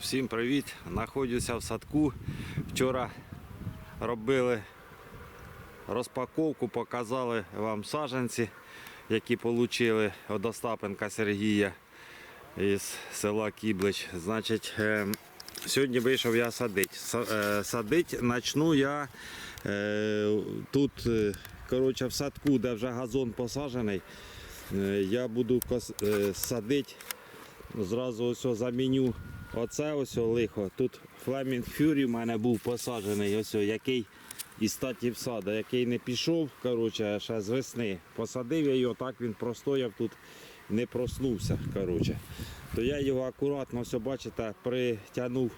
Всім привіт! Знаходжуся в садку. Вчора робили розпаковку, показали вам саджанці, які отримали від Остапенка Сергія із села Кіблич. Значить, е, сьогодні вийшов я садити. Са- е, Садити почну я е, тут, е, коротше, в садку, де вже газон посаджений. Я буду садити Зразу ось заміню оце ось лихо. Тут Flaming Fury в мене був посаджений, ось який із статів сада, який не пішов, коротше, ще з весни. Посадив я його, так він простояв тут, не проснувся. Коротше. То я його акуратно, ось, бачите, притягнув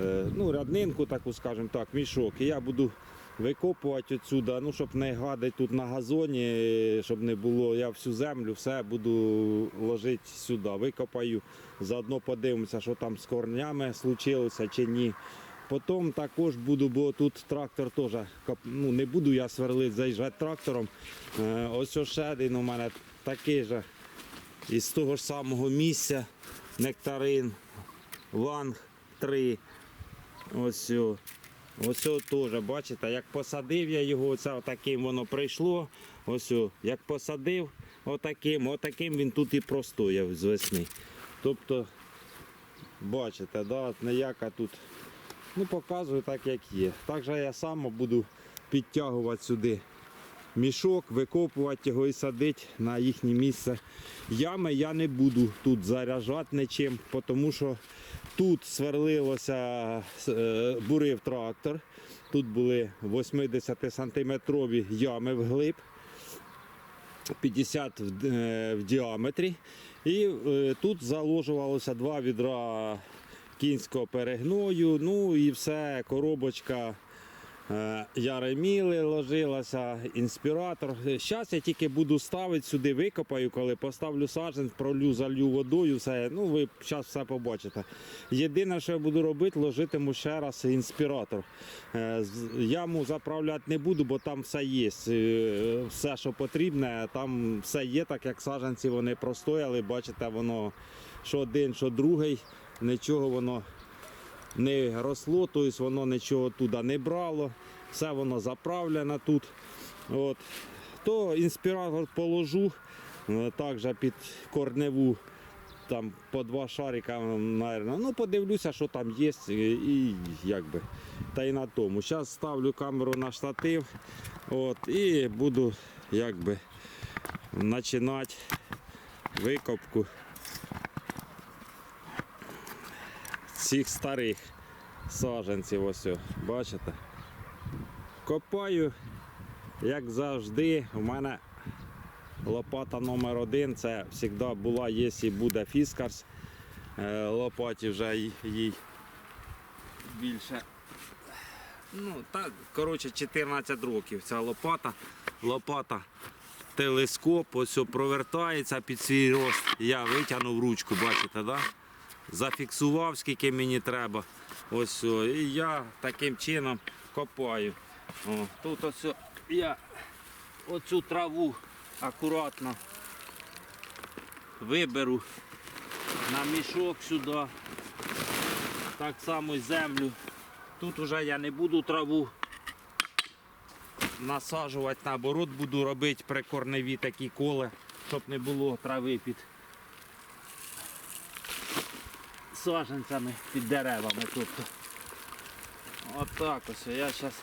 е, ну, ряднинку, таку, скажімо так, мішок. І я буду викопувати отсюди, ну, щоб не гадати тут на газоні, щоб не було. Я всю землю, все буду ложити сюди. Викопаю. Заодно подивимося, що там з корнями случилося чи ні. Потім також буду, бо тут трактор теж ну, не буду я сверлити, заїжджати трактором. Е, ось ще один у мене такий же із того ж самого місця. Нектарин, Ванг 3. Ось. Ось теж, бачите, як посадив я його, оце отаким воно прийшло. Ось, як посадив, отаким, отаким він тут і простояв з весни. Тобто, бачите, да, ніяка тут. Ну, показую так, як є. Так же я сам буду підтягувати сюди мішок, викопувати його і садити на їхнє місце. Ями я не буду тут заряджати нічим, тому що тут сверлилося, е, бурив трактор. Тут були 80 сантиметрові ями вглиб. 50 в, е, в діаметрі. І е, тут заложувалося два відра кінського перегною. Ну і все, коробочка Яреміли ложилася, інспіратор. Зараз я тільки буду ставити сюди, викопаю, коли поставлю саджанець, пролю, залью водою, все. Ну, ви зараз все побачите. Єдине, що я буду робити, ложитиму ще раз інспіратор. Е, Яму заправляти не буду, бо там все є. Е, Все, що потрібне, там все є, так як саджанці вони простояли. Бачите, воно що один, що другий, нічого воно не росло, тобто воно нічого туди не брало. Все воно заправлено тут. От. То інспіратор положу е, також під корневу. Там по два шарика, наверное. Ну, подивлюся, що там є, і як би. Та й на тому. Зараз ставлю камеру на штатив. От, і буду якби починати викопку цих старих саджанців. Ось, бачите? Копаю, як завжди, у мене лопата номер один. Це завжди була, є і буде фіскарс. Е, Лопаті вже їй більше. Ну, так, коротше, 14 років ця лопата. Лопата телескоп, ось провертається під свій рост. Я витягнув ручку, бачите, да? Зафіксував, скільки мені треба. Ось, о, і я таким чином копаю. О, тут ось я оцю траву акуратно виберу на мішок сюди. Так само землю. Тут вже я не буду траву насаджувати, наоборот, буду робити прикорневі такі коли, щоб не було трави під саджанцями, під деревами. Тобто. Отак ось я зараз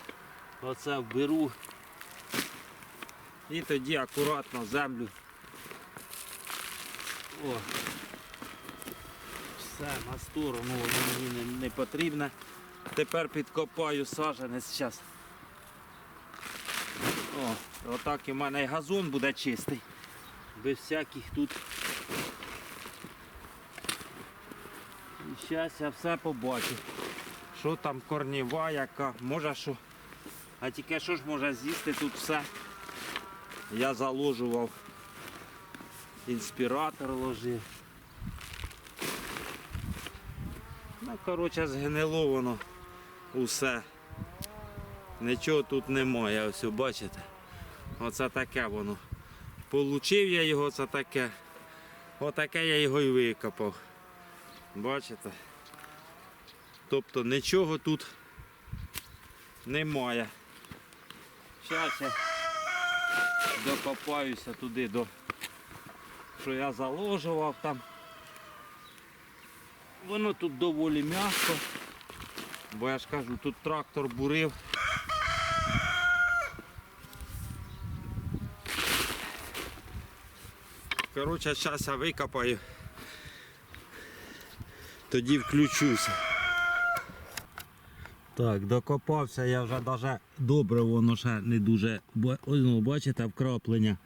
оце вберу і тоді акуратно землю. О, все на сторону воно мені не, не потрібне. Тепер підкопаю саджанець зараз. О, отак і в мене газон буде чистий. Без всяких тут. Зараз я все побачу. Що там корніва, яка, може що. А тільки що ж може з'їсти тут все. Я заложував. Інспіратор ложив. Ну, коротше, згнило воно усе. Нічого тут немає, ось бачите. Оце таке воно. Получив я його, це таке. Отаке я його і викопав. Бачите? Тобто нічого тут немає. Зараз я докопаюся туди до що я заложував там. Воно тут доволі м'яко, бо я ж кажу, тут трактор бурив. Коротше, зараз я викопаю, тоді включуся. Так, докопався я вже навіть добре, воно ще не дуже. Ось, ну, бачите, вкраплення.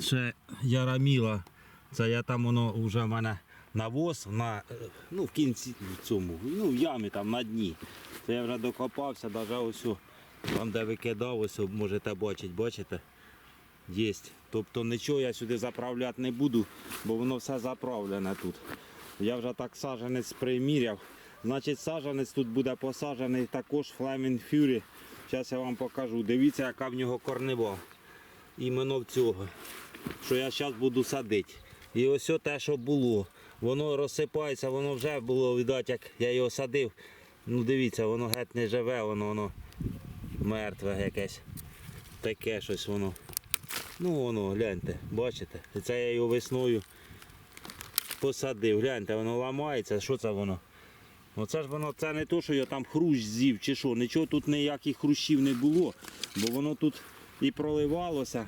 Ще яраміла. Це я там воно вже в мене навоз на, е, ну, в кінці цьому, ну, в ямі там на дні. Це я вже докопався, навіть ось там де викидав, ось можете бачити, бачите? Є. Тобто нічого я сюди заправляти не буду, бо воно все заправлене тут. Я вже так саженець приміряв. Значить, саженець тут буде посаджений також Flaming Fury. Зараз я вам покажу. Дивіться, яка в нього корнева. Іменно в цього. Що я зараз буду садити. І ось те, що було. Воно розсипається, воно вже було видать, як я його садив. Ну дивіться, воно геть не живе, воно, воно мертве якесь. Таке щось воно. Ну воно, гляньте, бачите? І Це я його весною посадив. Гляньте, воно ламається. Що це воно? Оце ж воно, це не то, що я там хрущ з'їв чи що. Нічого тут ніяких хрущів не було, бо воно тут і проливалося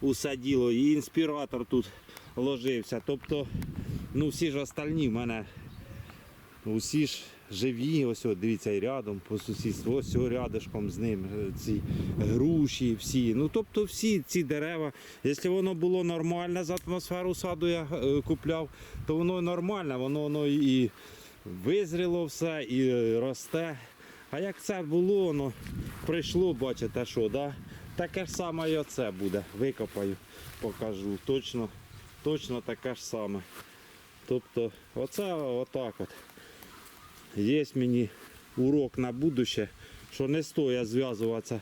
усе і інспіратор тут ложився. Тобто, ну всі ж остальні в мене усі ж живі, ось от, дивіться, і рядом по сусідству, ось цього рядишком з ним, е, ці груші, всі. Ну тобто всі ці дерева, якщо воно було нормальне за атмосферу саду я е, купляв, то воно нормальне, воно, воно і визріло все, і е, росте. А як це було, воно прийшло, бачите, що, да? таке ж саме і оце буде. Викопаю, покажу. Точно, точно таке ж саме. Тобто, оце отак от. Є мені урок на будуще, що не стоїть зв'язуватися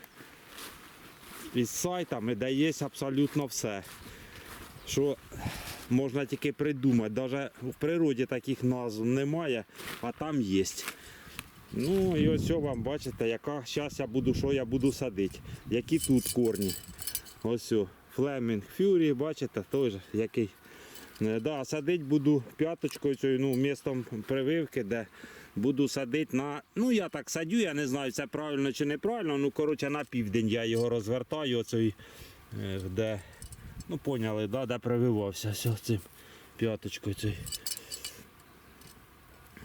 із сайтами, де є абсолютно все. Що можна тільки придумати. Навіть в природі таких назв немає, а там є. Ну і ось вам бачите, яка зараз я буду, що я буду садити. Які тут корні. Ось Flaming Fury, бачите, теж який. Е, Да, садити буду п'яточкою ну, містом прививки, де буду садити на. Ну я так садю, я не знаю, це правильно чи неправильно. Ну, коротше, на південь я його розвертаю, оцей, е, де. Ну, поняли, да, де прививався все цим п'яточкою цією.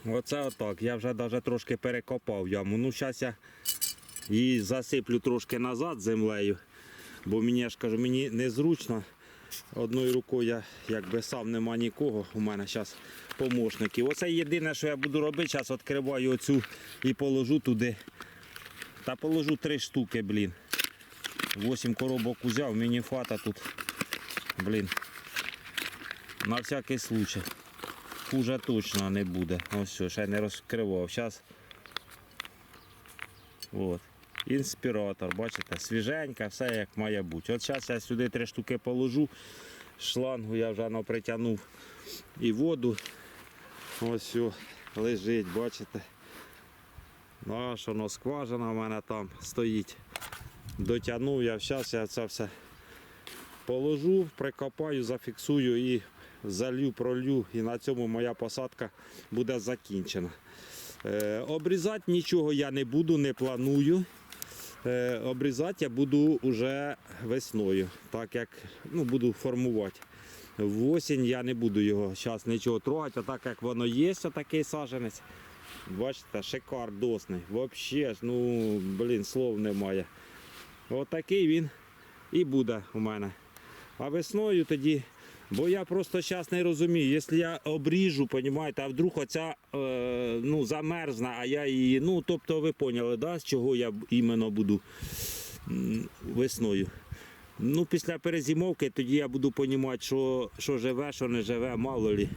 Оце отак. Я вже навіть трошки перекопав яму. Ну, зараз я її засиплю трошки назад землею, бо мені я ж кажу, мені незручно. Одною рукою я якби сам нема нікого. У мене зараз помощників. Оце єдине, що я буду робити, зараз відкриваю оцю і положу туди. Та положу три штуки, блін. Вісім коробок узяв, мені фата тут. Блін. На всякий случай. Хуже точно не буде. Ось все, ще не розкривав. Зараз. От. Інспіратор, бачите, свіженька, все як має бути. От зараз я сюди три штуки положу. Шлангу я вже ну, притягнув і воду. Ось все, лежить, бачите. Наш воно скважина в мене там стоїть. Дотягнув я, зараз я це все положу, прикопаю, зафіксую і залью, пролью. І на цьому моя посадка буде закінчена. Е, обрізати нічого я не буду, не планую. Е, обрізати я буду вже весною, так як ну, буду формувати. В осінь я не буду його зараз нічого трогати, а так як воно є, такий саженець. Бачите, шикардосний. Взагалі, ну, блін, слов немає. Отакий він і буде у мене. А весною тоді, бо я просто зараз не розумію, якщо я обріжу, понімаєте, а вдруг оця е, ну, замерзне, а я її, ну тобто ви поняли, да, з чого я іменно буду весною. Ну, після перезимовки тоді я буду розуміти, що, що живе, що не живе, мало лі,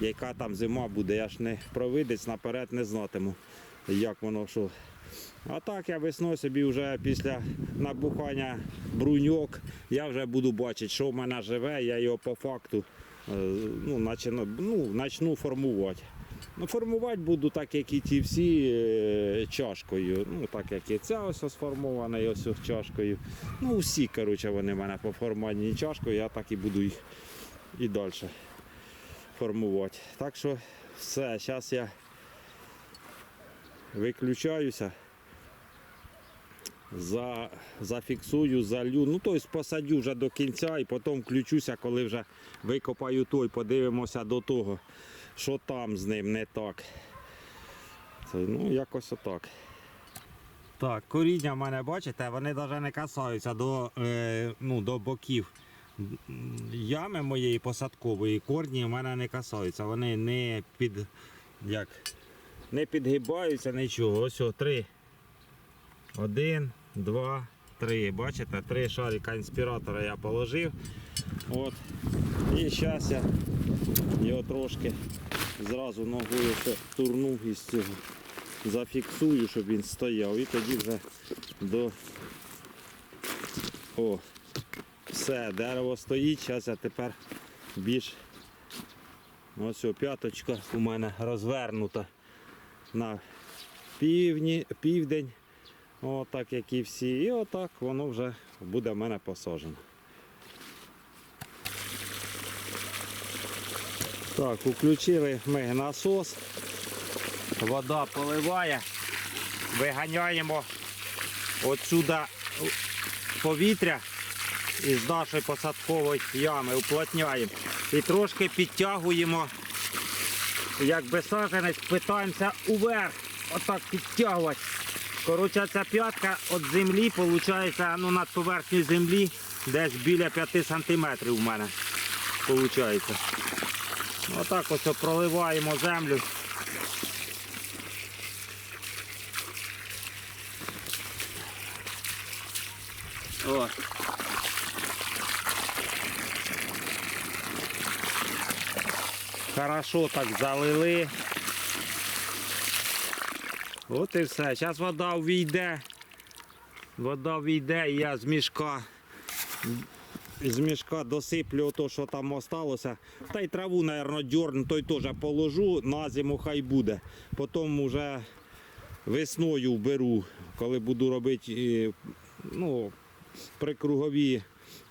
яка там зима буде. Я ж не провидець наперед не знатиму, як воно що. А так я весною собі вже після набухання бруньок я вже буду бачити, що в мене живе, я його по факту е, ну, начну, ну, начну формувати. Ну, формувати буду так, як і ті всі е, чашкою. Ну, так як і ця ось сформована, і ось чашкою. Ну, всі, коротше, вони в мене поформовані чашкою, я так і буду їх і далі формувати. Так що все, зараз я виключаюся. За, зафіксую, залю. Ну, тобто посадю вже до кінця і потім включуся, коли вже викопаю той, подивимося до того, що там з ним не так. Це, ну, якось отак. Так, коріння в мене, бачите, вони навіть не касаються до, е, ну, до боків ями моєї посадкової, корні в мене не касаються. Вони не під як, не підгибаються нічого. Ось о, три. Один, два, три. Бачите, три шарика інспіратора я положив. От. І зараз я його трошки зразу ногою ще турнув із цього. Зафіксую, щоб він стояв. І тоді вже до. О, все, дерево стоїть. Зараз я тепер більш ось о, п'яточка у мене розвернута на півдні, південь. Отак, як і всі. І отак воно вже буде в мене посаджено. Так, включили ми насос. Вода поливає. Виганяємо отсюди повітря із нашої посадкової ями, уплотняємо. І трошки підтягуємо, якби саженець, питаємося уверх. Отак підтягувати. Коротше, ця п'ятка від землі, виходить, ну, над поверхнею землі десь біля 5 сантиметрів у мене. Виходить. Отак ось проливаємо землю. О. Хорошо так залили. От і все. Зараз вода увійде. Вода війде і я з мішка. З мішка досиплю то, що там осталося. Та й траву, мабуть, дьорну, той теж положу, на зиму хай буде. Потім вже весною беру, коли буду робити е, ну, прикругові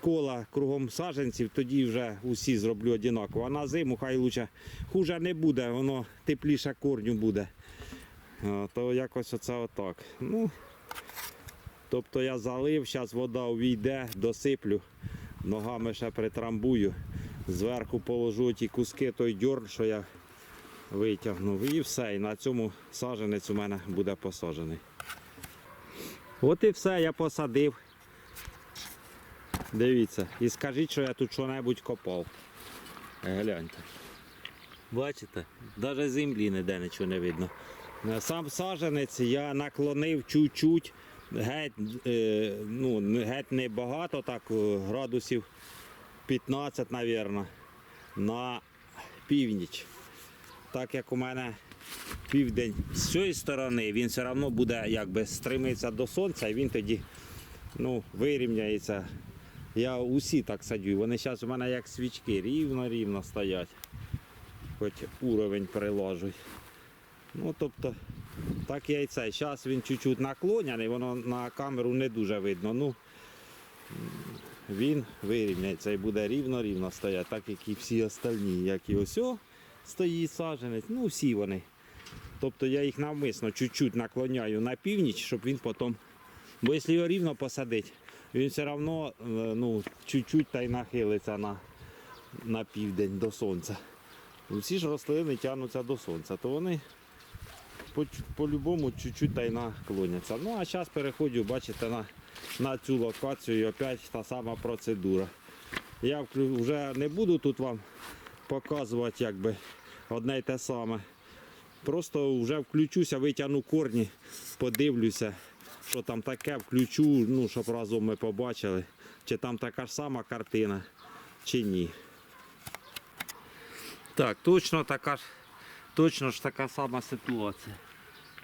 кола кругом саженців, тоді вже усі зроблю однаково. А на зиму хай лучше хуже не буде, воно тепліше корню буде. То якось оце отак. Ну, тобто я залив, зараз вода увійде, досиплю, ногами ще притрамбую, зверху положу ті куски, той дьорн, що я витягнув. І все. І на цьому саженець у мене буде посаджений. От і все, я посадив. Дивіться, і скажіть, що я тут що-небудь копав. Гляньте. Бачите? Навіть землі ніде нічого не видно. Е, Сам саженець я наклонив чуть-чуть, геть, е, ну, геть не багато, так е, градусів 15, мабуть, на північ. Так як у мене південь з цієї сторони, він все одно буде якби стримитися до сонця, і він тоді ну, вирівняється. Я усі так садю. Вони зараз у мене як свічки, рівно-рівно стоять. Хоч уровень приложу. Ну, тобто, так я і це. Зараз він чуть-чуть наклоняний, воно на камеру не дуже видно. Ну, він вирівняється і буде рівно-рівно стояти, так як і всі остальні, як і ось стоїть саженець. Ну, всі вони. Тобто я їх навмисно чуть-чуть наклоняю на північ, щоб він потім. Бо якщо його рівно посадити, він все одно е, ну, чуть-чуть та й нахилиться на, на південь до сонця. Всі ж рослини тягнуться до сонця, то вони по- по-любому чуть-чуть та й наклоняться. Ну а зараз переходжу, бачите, на, на цю локацію і опять та сама процедура. Я вже не буду тут вам показувати якби одне й те саме. Просто вже включуся, витягну корні, подивлюся, що там таке, включу, ну, щоб разом ми побачили, чи там така ж сама картина, чи ні. Так, точно така ж, точно ж така сама ситуація.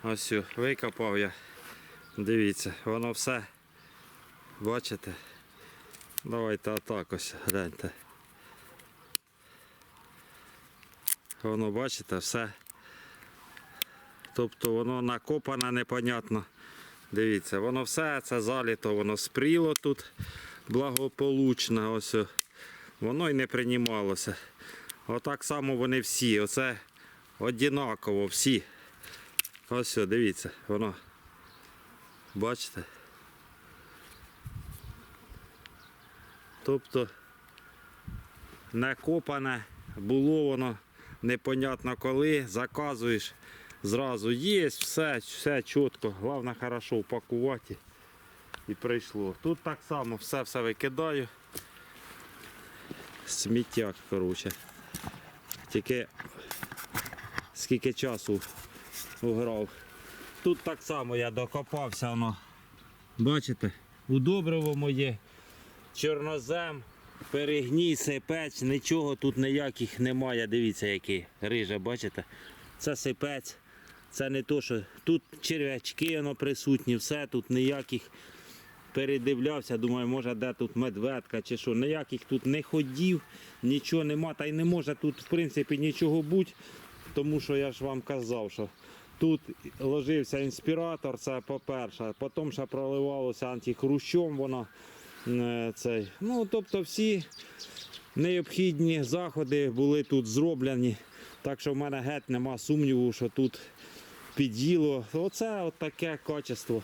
Ось викопав я. Дивіться, воно все. Бачите? Давайте отак ось гляньте. Воно бачите, все Тобто воно накопане непонятно. Дивіться, воно все це заліто, воно спріло тут благополучно. Ось. Воно й не приймалося. Отак само вони всі. Оце однаково всі. Ось, дивіться, воно. Бачите? Тобто накопане було воно непонятно коли, заказуєш, зразу є, все, все чітко. Головне хорошо упакувати і прийшло. Тут так само все все викидаю. Сміття, коротше. Тільки скільки часу уграв. Тут так само я докопався, воно. Бачите, удобриво моє, чорнозем, перегній, сипець, нічого тут ніяких немає. Дивіться, який рижа, бачите? Це сипець. Це не то, що тут черв'ячки воно присутні, все тут ніяких передивлявся, думаю, може де тут медведка чи що. Ніяких тут не ходів, нічого нема, та й не може тут в принципі нічого бути, тому що я ж вам казав, що тут ложився інспіратор, це по-перше, потім ще проливалося антихрущом воно. е, Цей. Ну, тобто всі необхідні заходи були тут зроблені. Так що в мене геть нема сумніву, що тут під'їло. Оце от таке качество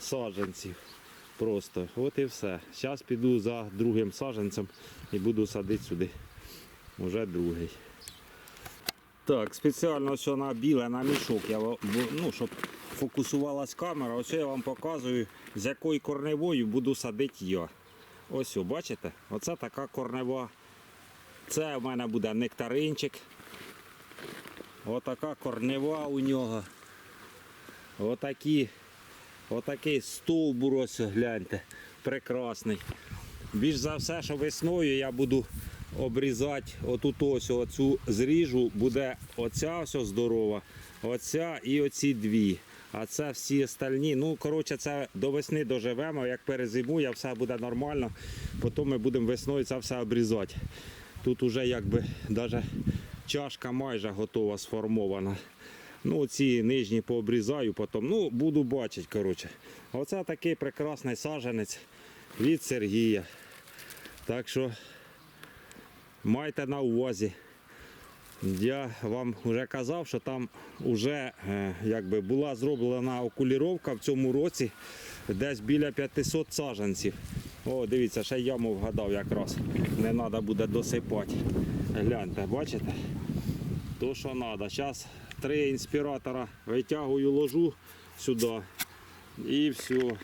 саджанців. Просто. От і все. Зараз піду за другим саджанцем і буду садити сюди. Уже другий. Так, спеціально що на біле, на мішок, я, ну, щоб фокусувалась камера, ось я вам показую, з якою корневою буду садити я. Ось, о, бачите? Оце така корнева. Це в мене буде нектаринчик. Отака корнева у нього. Отакі, отакий стовбур ось гляньте. Прекрасний. Більш за все, що весною я буду обрізати отут ось оцю зріжу, буде оця ось здорова, оця і оці дві. А це всі остальні. Ну, коротше, це до весни доживемо. Як перезимує, все буде нормально. Потім ми будемо весною це все обрізати. Тут уже якби навіть чашка майже готова сформована. Ну, ці нижні пообрізаю потім. Ну, буду бачити, коротше. Оце такий прекрасний саджанець від Сергія. Так що майте на увазі. Я вам вже казав, що там вже е, якби була зроблена окуліровка в цьому році десь біля 500 саджанців. О, дивіться, ще яму вгадав якраз. Не треба буде досипати. Гляньте, бачите? То, що треба. Зараз три інспіратора витягую, ложу сюди. І все.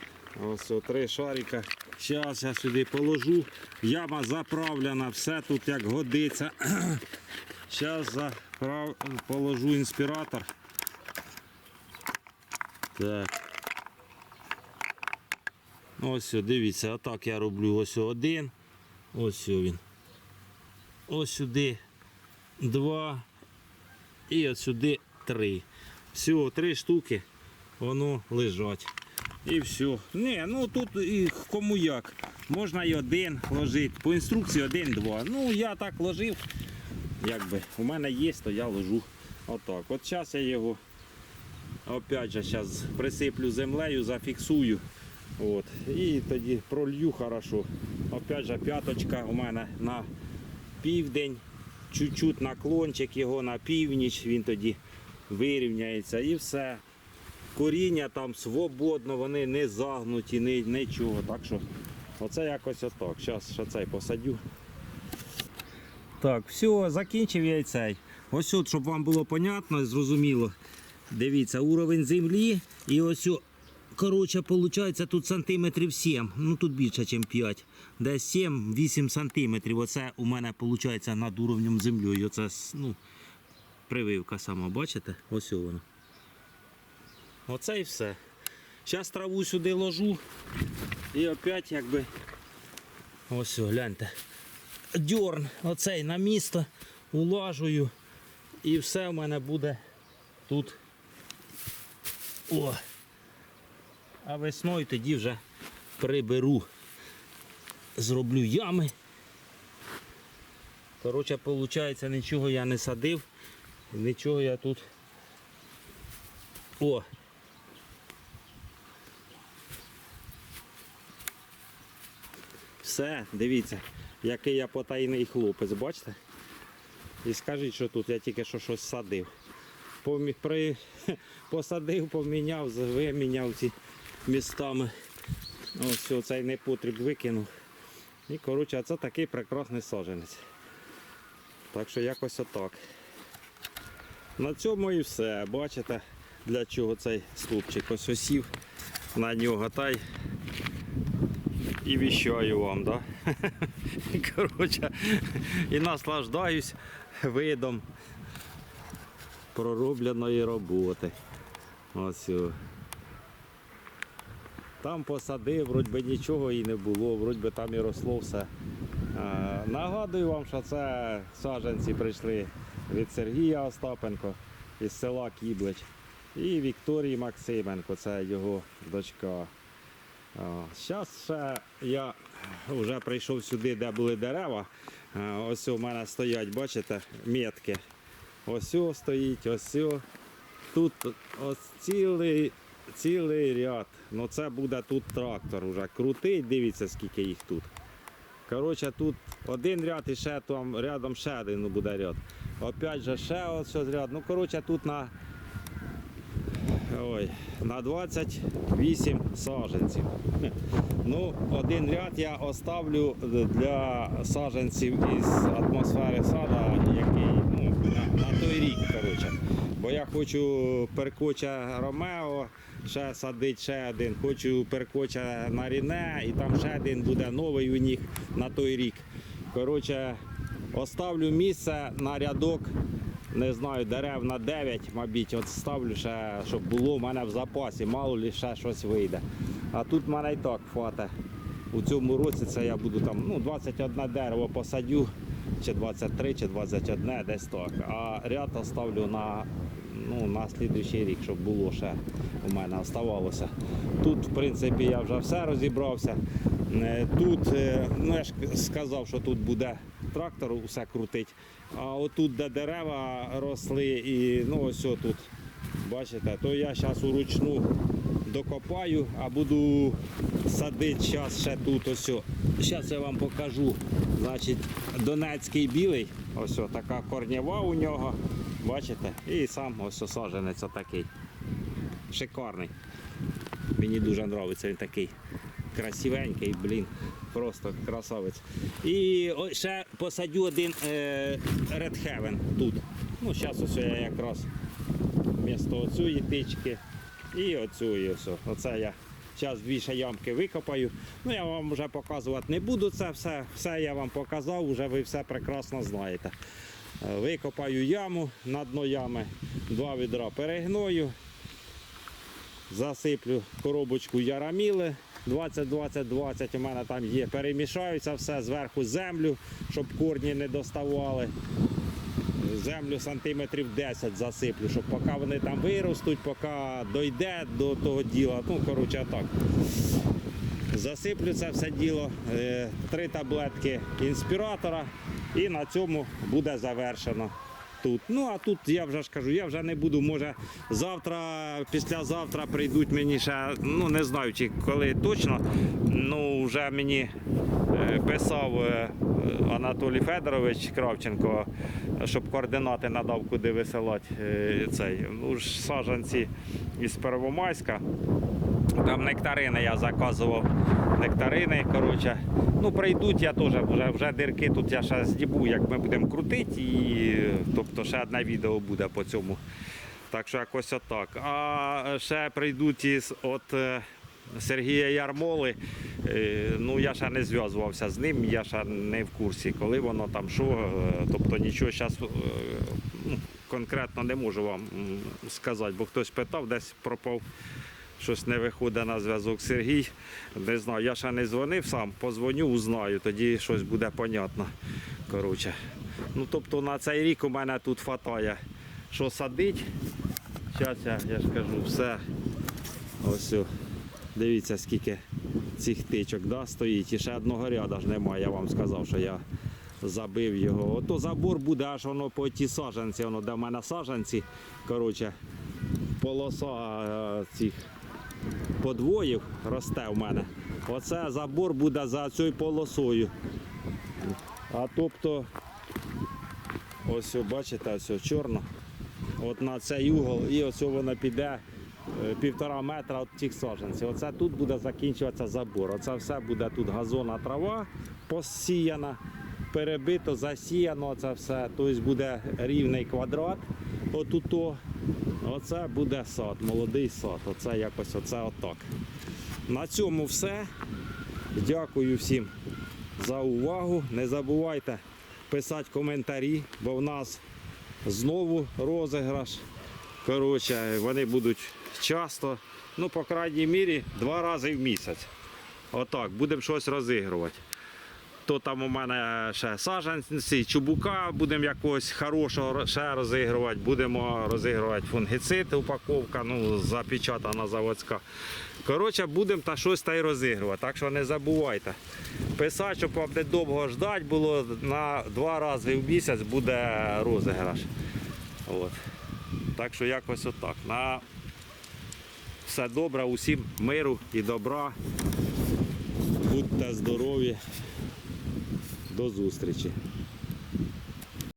Ось три шарика. Зараз я сюди положу. Яма заправлена, все тут як годиться. Зараз заправ... положу інспіратор. Так. Ось, дивіться, отак я роблю. Ось один. Ось він. Ось сюди два. І от сюди три. Всього три штуки. Воно лежать. І все. Не, ну тут і кому як. Можна і один ложити. По інструкції один-два. Ну я так ложив. Якби у мене є, то я ложу. Отак. От зараз я його опять же зараз присиплю землею, зафіксую. От. І тоді пролью хорошо. Опять же п'яточка у мене на південь, чуть-чуть наклончик його на північ, він тоді вирівняється і все. Коріння там свободно, вони не загнуті, ні, нічого. Так що оце якось отак. Зараз ще цей посадю. Так, все, закінчив я цей. Ось от, щоб вам було понятно зрозуміло. Дивіться, уровень землі і ось, коротше, виходить тут сантиметрів 7, ну тут більше, ніж 5. Десь 7-8 сантиметрів. Оце у мене виходить над уровнем землі. Оце ну, прививка сама, бачите? Ось воно. Оце і все. Зараз траву сюди ложу і опять якби. Ось, гляньте. Дьорн оцей на місто, улажую. І все в мене буде тут. О. А весною тоді вже приберу. Зроблю ями. Коротше, виходить, нічого я не садив, нічого я тут О! Все, дивіться, який я потайний хлопець, бачите? І скажіть, що тут я тільки що щось садив. Помі... При... Посадив, поміняв, виміняв ці містами. Ось оцей непотріб викинув. І коротше, це такий прекрасний саженець. Так що якось отак. На цьому і все. Бачите, для чого цей стовпчик ось осів на нього та й і віщаю вам, да? Коротше, і наслаждаюсь видом проробленої роботи. Ось. Там посадив, вроді би нічого і не було, вроді би там і росло все. А, Нагадую вам, що це саджанці прийшли від Сергія Остапенко із села Кіблич і Вікторії Максименко, це його дочка. Зараз ще я вже прийшов сюди, де були дерева. Ось у мене стоять, бачите, метки. Ось стоїть, ось. Тут ось цілий, цілий ряд. Ну це буде тут трактор вже крутий, дивіться, скільки їх тут. Коротше, тут один ряд і ще там рядом ще один буде ряд. Опять же ще ось ряд. Ну, коротше, тут на, ой, на 28 саженців. Ну, один ряд я оставлю для саженців із атмосфери сада, який ну, на, на той рік. Коротше. Бо я хочу перкоча Ромео, ще садить ще один, хочу перкоча на Ріне, і там ще один буде новий у них на той рік. Коротше, оставлю місце на рядок, не знаю, дерев на 9, мабуть, от ставлю ще, щоб було в мене в запасі, мало ли ще щось вийде. А тут в мене і так хватить. У цьому році це я буду там ну, 21 дерево посадю, чи 23, чи 21, десь так. А ряд оставлю на, ну, на слідуючий рік, щоб було ще у мене оставалося. Тут, в принципі, я вже все розібрався. Е, Тут, е, ну я ж сказав, що тут буде трактор усе крутить. А отут, де дерева росли, і ну ось тут, бачите, то я зараз уручну докопаю, а буду садити зараз ще тут ось. Зараз я вам покажу. Значить, Донецький білий, ось така корнєва у нього. Бачите? І сам ось саженець отакий. Шикарний. Мені дуже подобається він такий красивенький, блін, просто красавець. І ще посадю один е, Red Heaven тут. Ну, зараз ось я якраз вмісто оцієї тички і оцю ось. Оце я зараз дві ще ямки викопаю. Ну я вам вже показувати не буду це все. Все я вам показав, вже ви все прекрасно знаєте. Е, Викопаю яму на дно ями, два відра перегною, засиплю коробочку яраміли. 20-20-20 у мене там є. Перемішаються все зверху землю, щоб корні не доставали. Землю сантиметрів 10 засиплю, щоб поки вони там виростуть, поки дойде до того діла. Ну, коротше, так. Засиплю це все діло, е, три таблетки інспіратора і на цьому буде завершено тут. Ну а тут я вже ж кажу, я вже не буду, може завтра, післязавтра прийдуть мені ще, ну не знаю чи коли точно, ну вже мені е, писав е, Анатолій Федорович Кравченко, щоб координати надав, куди висилати е, цей. Ну ж саджанці із Первомайська. Там нектарини я заказував. Нектарини, коротше. Ну, прийдуть, я теж вже, вже дирки тут я ще здібу, як ми будемо крутити, і тобто ще одне відео буде по цьому. Так що якось отак. А ще прийдуть із от е, Сергія Ярмоли. Е, Ну, я ще не зв'язувався з ним, я ще не в курсі, коли воно там що. е, Тобто нічого зараз ну, конкретно не можу вам сказати, бо хтось питав, десь пропав. Щось не виходить на зв'язок Сергій. Не знаю, я ще не дзвонив сам, позвоню, узнаю, тоді щось буде понятно. Коротше. Ну, тобто на цей рік у мене тут хватає, що садить. Зараз я, я ж кажу, все. Ось. Дивіться, скільки цих тичок да, стоїть. І ще одного ряду ж немає, я вам сказав, що я забив його. Ото забор буде аж воно по ті саженці, воно де в мене саженці. Коротше, полоса е, цих подвоїв росте в мене. Оце забор буде за цією полосою. А тобто, ось бачите, ось чорно. От на цей угол і ось воно піде е, півтора метра від тих саджанців. Оце тут буде закінчуватися забор. Оце все буде тут газонна трава посіяна, перебито, засіяно це все. Тобто буде рівний квадрат. Отуто. Оце буде сад, молодий сад. Оце якось оце отак. На цьому все. Дякую всім за увагу. Не забувайте писати коментарі, бо в нас знову розіграш. Коротше, вони будуть часто, ну, по крайній мірі, два рази в місяць. Отак, будемо щось розігрувати. То там у мене ще саджанці, чубука, будемо якогось хорошого ще розігрувати. Будемо розігрувати фунгіцид, упаковка, ну, запечатана заводська. Коротше, будемо та щось та й розігрувати. Так що не забувайте. Писати, щоб вам довго ждати було, на два рази в місяць буде розіграш. От. Так що якось отак. На все добре, усім миру і добра. Будьте здорові. До зустрічі.